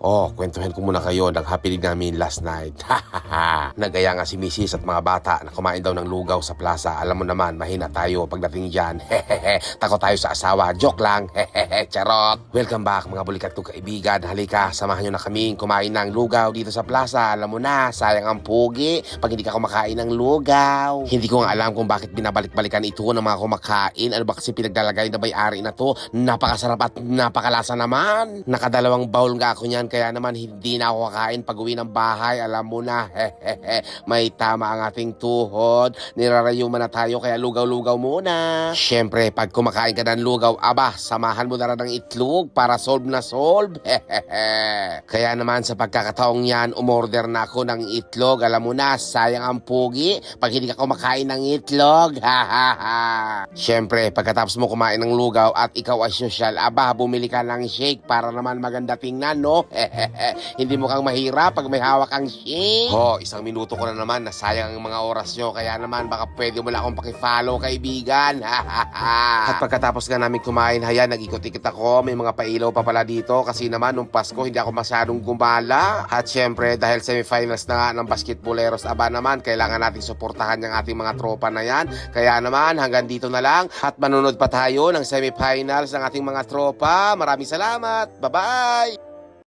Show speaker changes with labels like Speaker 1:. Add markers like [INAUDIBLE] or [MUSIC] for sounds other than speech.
Speaker 1: Oh, kwentuhin ko muna kayo ng happening namin last night. [LAUGHS] Nagaya nga si Mrs. at mga bata na kumain daw ng lugaw sa plaza. Alam mo naman, mahina tayo pagdating dyan. [LAUGHS] Tako tayo sa asawa. Joke lang. [LAUGHS] Charot. Welcome back mga bulikat kong kaibigan. Halika, samahan nyo na kaming kumain ng lugaw dito sa plaza. Alam mo na, sayang ang pugi pag hindi ka kumakain ng lugaw. Hindi ko nga alam kung bakit binabalik-balikan ito ng mga kumakain. Ano ba kasi pinaglalagay na may-ari na to? Napakasarap at napakalasa naman. Nakadalawang bowl nga ako niyan kaya naman hindi na ako kakain pag uwi ng bahay. Alam mo na, [LAUGHS] may tama ang ating tuhod. Nirarayuman na tayo kaya lugaw-lugaw muna. Siyempre, pag kumakain ka ng lugaw, aba, samahan mo na rin ng itlog para solve na solve. [LAUGHS] kaya naman sa pagkakataong yan, umorder na ako ng itlog. Alam mo na, sayang ang pugi pag hindi ka kumakain ng itlog. [LAUGHS] Siyempre, pagkatapos mo kumain ng lugaw at ikaw as usual, aba, bumili ka ng shake para naman maganda tingnan, no? [LAUGHS] hindi mo kang mahirap pag may hawak ang shake. Ho, isang minuto ko na naman, nasayang ang mga oras nyo. Kaya naman, baka pwede mo lang akong pakifollow, kaibigan. [LAUGHS] at pagkatapos nga namin kumain, haya, nag-ikot-ikot ako. May mga pailaw pa pala dito kasi naman nung Pasko, hindi ako masyadong gumala. At syempre, dahil semifinals na nga ng basketballeros, aba naman, kailangan nating suportahan yung ating mga tropa na yan. Kaya naman, hanggang dito na lang. At manunod pa tayo ng semifinals ng ating mga tropa. Maraming salamat. Bye-bye!